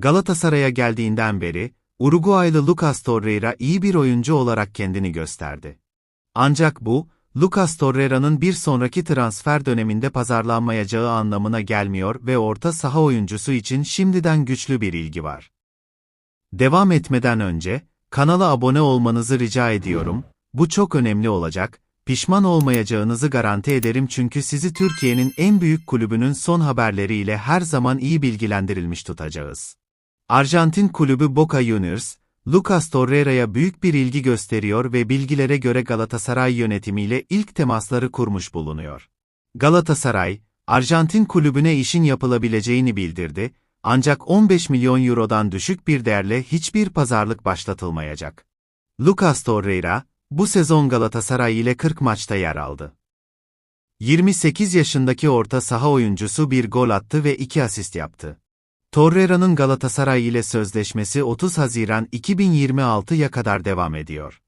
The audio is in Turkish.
Galatasaray'a geldiğinden beri, Uruguaylı Lucas Torreira iyi bir oyuncu olarak kendini gösterdi. Ancak bu, Lucas Torreira'nın bir sonraki transfer döneminde pazarlanmayacağı anlamına gelmiyor ve orta saha oyuncusu için şimdiden güçlü bir ilgi var. Devam etmeden önce, kanala abone olmanızı rica ediyorum, bu çok önemli olacak, pişman olmayacağınızı garanti ederim çünkü sizi Türkiye'nin en büyük kulübünün son haberleriyle her zaman iyi bilgilendirilmiş tutacağız. Arjantin kulübü Boca Juniors, Lucas Torreira'ya büyük bir ilgi gösteriyor ve bilgilere göre Galatasaray yönetimiyle ilk temasları kurmuş bulunuyor. Galatasaray, Arjantin kulübüne işin yapılabileceğini bildirdi, ancak 15 milyon eurodan düşük bir değerle hiçbir pazarlık başlatılmayacak. Lucas Torreira, bu sezon Galatasaray ile 40 maçta yer aldı. 28 yaşındaki orta saha oyuncusu bir gol attı ve 2 asist yaptı. Torreira'nın Galatasaray ile sözleşmesi 30 Haziran 2026'ya kadar devam ediyor.